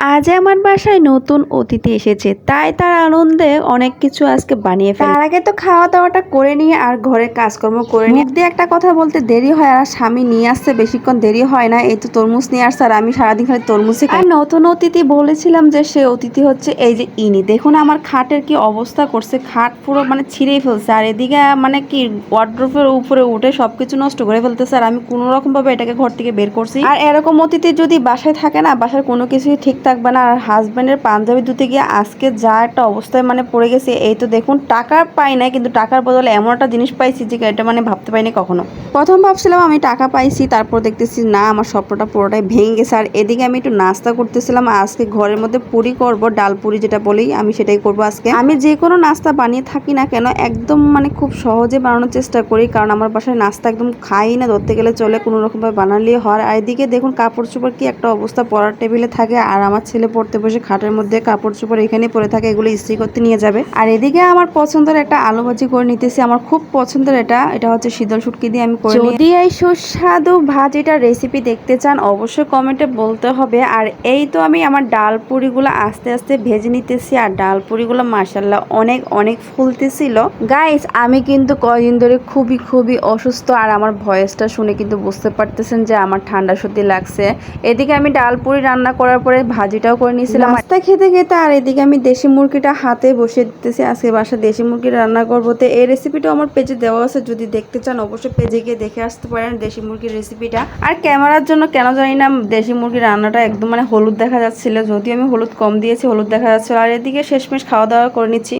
আজ আমার বাসায় নতুন অতিথি এসেছে তাই তার আনন্দে অনেক কিছু আজকে বানিয়ে ফেলে। তার আগে তো খাওয়া দাওয়াটা করে নিয়ে আর ঘরের কাজকর্ম করে নিয়ে। দিয়ে একটা কথা বলতে দেরি হয় আর স্বামী নিয়ে আসতে বেশিক্ষণ দেরি হয় না এই তো তরমুজ নিয়ে আসছে আর আমি সারাদিন খালি তরমুজই খাই। আর নতুন অতিথি বলেছিলাম যে সে অতিথি হচ্ছে এই যে ইনি। দেখুন আমার খাটের কি অবস্থা করছে খাট পুরো মানে ছিঁড়েই ফেলছে আর এদিকে মানে কি ওয়ার্ড্রোফের উপরে উঠে সবকিছু নষ্ট করে ফেলতেছে আর আমি কোনো রকম ভাবে এটাকে ঘর থেকে বের করছি। আর এরকম অতিথি যদি বাসায় থাকে না বাসার কোনো কিছুই ঠিক থাকবে না। আর হাজব্যান্ডের পাঞ্জাবি ধুতে গিয়ে আজকে যা একটা অবস্থায় মানে পড়ে গেছে, এই তো দেখুন, টাকা পাই না কিন্তু টাকার বদলে এমন একটা জিনিস পাইছি যে এটা মানে ভাবতে পারিনি কখনো। প্রথম ভাবছিলাম আমি টাকা পাইছি, তারপর দেখতেছি না, আমার স্বপ্নটা পুরোটাই ভেঙে গেছে। আর এদিকে আমি একটু নাস্তা করতেছিলাম আজকে ঘরের মধ্যে পুরি করব, ডাল পুরি যেটা বলি, আমি সেটাই করব আজকে। আমি যে কোনো নাস্তা বানিয়ে থাকি না কেন, একদম মানে খুব সহজে বানানোর চেষ্টা করি, কারণ আমার বাসায় নাস্তা একদম খাই না, ধরতে গেলে চলে, কোনো রকমভাবে বানালেই হয়। আর এদিকে দেখুন, কাপড় চোপড় কি একটা অবস্থা, পড়ার টেবিলে থাকে, আর আমার ছেলে পড়তে বসে খাটের মধ্যে কাপড় চোপড় এখানে পরে থাকে, এগুলো ইস্ত্রি করতে নিয়ে যাবে। আর এদিকে আমার পছন্দের একটা আলু ভাজি করে নিতেছি। আমার খুব পছন্দের এটা। এটা হচ্ছে শীতল শুটকি দিয়ে আমি যদি এই সুস্বাদু ভাজিটার রেসিপি দেখতে চান, অবশ্যই কমেন্টে বলতে হবে। আর এই তো আমি আমার ডাল পুরিগুলো আস্তে আস্তে ভেজে নিতেছি। আর ডাল পুরিগুলো মাসাল্লাহ অনেক অনেক ফুলতেছিল। গাইস আমি কিন্তু কয়দিন ধরে খুবই খুবই অসুস্থ। আর আমার ভয়েসটা শুনে কিন্তু বুঝতে পারতেছেন যে আমার ঠান্ডা সর্দি লাগছে। এদিকে আমি ডাল পুরি রান্না করার পরে ভাজিটাও করে নিয়েছিলাম। নাস্তা খেতে খেতে আর এদিকে আমি দেশি মুরগিটা হাতে বসিয়ে দিতেছি। আজকে বাসা দেশি মুরগি রান্না করব। তো এই রেসিপিটাও আমার পেজে দেওয়া আছে। যদি দেখতে চান, অবশ্যই পেজে গিয়ে দেখে আসতে পারেন দেশি মুরগির রেসিপিটা আর ক্যামেরার জন্য কেন জানি না, দেশি মুরগির রান্নাটা একদম মানে হলুদ দেখা যাচ্ছিল। যদিও আমি হলুদ কম দিয়েছি, হলুদ দেখা যাচ্ছিল। আর এদিকে শেষমেশ খাওয়া দাওয়া করে নিচ্ছি।